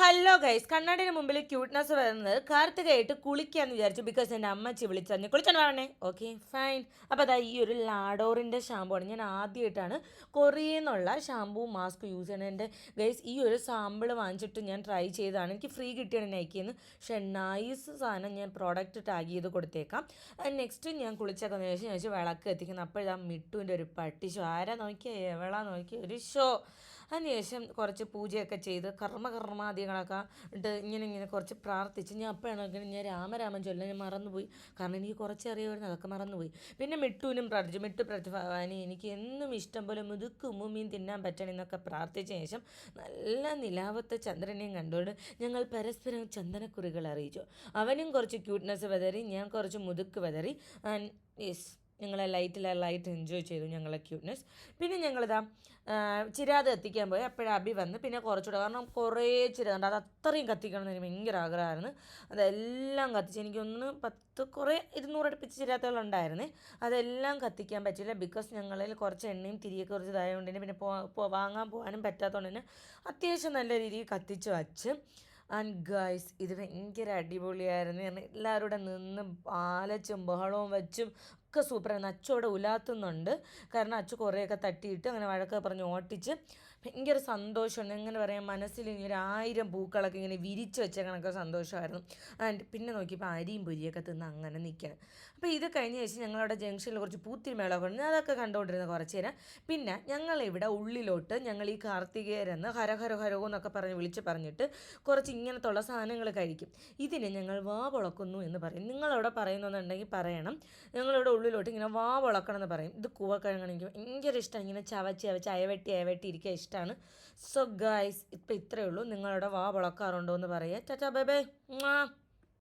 Hello guys കണ്ണാടിന് മുമ്പിൽ cuteness വരുന്നത് കാർത്തികയായിട്ട് കുളിക്കാന്ന് വിചാരിച്ചു ബിക്കോസ് എന്റെ അമ്മച്ചി വിളിച്ചു കുളിച്ചോണ്ട് പറഞ്ഞേ? ഓക്കെ ഫൈൻ അപ്പോൾ അതാ ഈ ഒരു ലാഡോറിന്റെ ഷാമ്പു ആണ്. ഞാൻ ആദ്യമായിട്ടാണ് കൊറിയെന്നുള്ള ഷാമ്പു മാസ്ക് യൂസ് ചെയ്യണത് എന്റെ ഗൈസ് ഈ ഒരു സാമ്പിൾ വാങ്ങിച്ചിട്ട് ഞാൻ ട്രൈ ചെയ്തതാണ്. എനിക്ക് ഫ്രീ കിട്ടിയാണ് നൈക്കിന്ന് പക്ഷേ നൈസ് സാധനം ഞാൻ പ്രോഡക്റ്റ് ടാഗ് ചെയ്ത് കൊടുത്തേക്കാം. നെക്സ്റ്റ് ഞാൻ കുളിച്ചൊക്കെ ശേഷം ഞാൻ വിളക്ക് എത്തിക്കുന്നത് അപ്പോഴാണ് മിട്ടുവിന്റെ ഒരു പട്ടി ഷോ ആരാ നോക്കിയാൽ എവളാ നോക്കിയ? ഒരു ഷോ അതിനുശേഷം കുറച്ച് പൂജയൊക്കെ ചെയ്ത് കർമ്മകർമാദികളൊക്കെ ഇട്ട് ഇങ്ങനെ ഇങ്ങനെ കുറച്ച് പ്രാർത്ഥിച്ച് ഞാൻ അപ്പോഴാണ് ഇങ്ങനെ ഞാൻ രാമരാമൻ ചൊല്ലാൻ ഞാൻ മറന്നുപോയി. കാരണം എനിക്ക് കുറച്ച് അറിയാമായിരുന്നു അതൊക്കെ മറന്നുപോയി. പിന്നെ മിട്ടുവിനും പ്രാർത്ഥിച്ചു മിട്ടു പ്രതിഭവാനി എനിക്ക് എന്നും ഇഷ്ടം പോലെ മുതുക്ക് ഉമ്മുമീൻ തിന്നാൻ പറ്റണം എന്നൊക്കെ പ്രാർത്ഥിച്ച ശേഷം നല്ല നിലാവത്തെ ചന്ദ്രനെയും കണ്ടുകൊണ്ട് ഞങ്ങൾ പരസ്പരം ചന്ദനക്കുറികൾ അറിയിച്ചു. അവനും കുറച്ച് ക്യൂട്ട്നെസ് വെതറി ഞാൻ കുറച്ച് മുതുക്ക് വെതറി ആൻഡ് യെസ്. ഞങ്ങളെ ലൈറ്റിൽ ലൈറ്റ് എൻജോയ് ചെയ്തു ഞങ്ങളെ ക്യൂട്ട്നെസ് പിന്നെ ഞങ്ങളിതാ ചിരാത് കത്തിക്കാൻ പോയി. അപ്പോഴും അബി വന്ന് പിന്നെ കുറച്ചുകൂടെ കാരണം കുറേ ചിരാതുണ്ട് അത് അത്രയും കത്തിക്കണം എന്ന് എനിക്ക് ഭയങ്കര ആഗ്രഹമായിരുന്നു. അതെല്ലാം കത്തിച്ച് എനിക്കൊന്ന് പത്ത് കുറേ ഇരുന്നൂറ് അടുപ്പിച്ച് ചിരാത്തുകളുണ്ടായിരുന്നു അതെല്ലാം കത്തിക്കാൻ പറ്റില്ല. ബിക്കോസ് ഞങ്ങളിൽ കുറച്ച് എണ്ണയും തിരിയൊക്കെ കുറച്ച് ഇതായതുകൊണ്ട് തന്നെ പിന്നെ വാങ്ങാൻ പോകാനും പറ്റാത്തതുകൊണ്ട് തന്നെ അത്യാവശ്യം നല്ല രീതിയിൽ കത്തിച്ച് വച്ച്. ആൻഡ് ഗൈസ് ഇത് ഭയങ്കര അടിപൊളിയായിരുന്നു. കാരണം എല്ലാവരും കൂടെ നിന്ന് ആലച്ചും ബഹളവും വെച്ചും ഒക്കെ സൂപ്പറായിരുന്നു അച്ചു അവിടെ ഉലാത്തുന്നുണ്ട്. കാരണം അച്ചു കുറേയൊക്കെ തട്ടിയിട്ട് അങ്ങനെ വഴക്കൊക്കെ പറഞ്ഞ് ഓട്ടിച്ച് ഭയങ്കര സന്തോഷമുണ്ട് എങ്ങനെ പറയാം മനസ്സിൽ ഇങ്ങനെ ഒരു ആയിരം പൂക്കളൊക്കെ ഇങ്ങനെ വിരിച്ച് വെച്ച കണക്കെ സന്തോഷമായിരുന്നു. ആൻഡ് പിന്നെ നോക്കിയപ്പോൾ അരിയും പൊരിയൊക്കെ തിന്ന് അങ്ങനെ നിൽക്കണം അപ്പോൾ ഇത് കഴിഞ്ഞ ശേഷം ഞങ്ങളവിടെ ജംഗ്ഷനിൽ കുറച്ച് പൂത്തിരി മേളമൊക്കെ ഉണ്ട്. അതൊക്കെ കണ്ടുകൊണ്ടിരുന്ന കുറച്ച് നേരം. പിന്നെ ഞങ്ങളിവിടെ ഉള്ളിലോട്ട് ഞങ്ങൾ ഈ കാർത്തികേരെന്ന് ഹരഹര ഹര ഹരോ എന്നൊക്കെ പറഞ്ഞ് വിളിച്ച് പറഞ്ഞിട്ട് കുറച്ച് ഇങ്ങനത്തുള്ള സാധനങ്ങൾ കഴിക്കും. ഇതിനെ ഞങ്ങൾ വാ പൊളക്കുന്നു എന്ന് പറയും. നിങ്ങളവിടെ പറയുന്നുണ്ടെങ്കിൽ പറയണം. ഞങ്ങളിവിടെ ഉള്ളിലോട്ട് ഇങ്ങനെ വാ വളക്കണം എന്ന് പറയും. ഇത് കൂവക്കിഴങ്ങാണ് എനിക്ക് ഭയങ്കര ഇഷ്ടമാണ്. ഇങ്ങനെ ചവച്ച് ചവച്ച് അയവെട്ടി അയവെട്ടി ഇരിക്കാൻ ഇഷ്ടമാണ്. സോ ഗൈസ് ഇപ്പം ഇത്രയേ ഉള്ളൂ. നിങ്ങളുടെ വാ വളക്കാറുണ്ടോ എന്ന് പറയുക ചാച്ചാ ബൈ ബൈ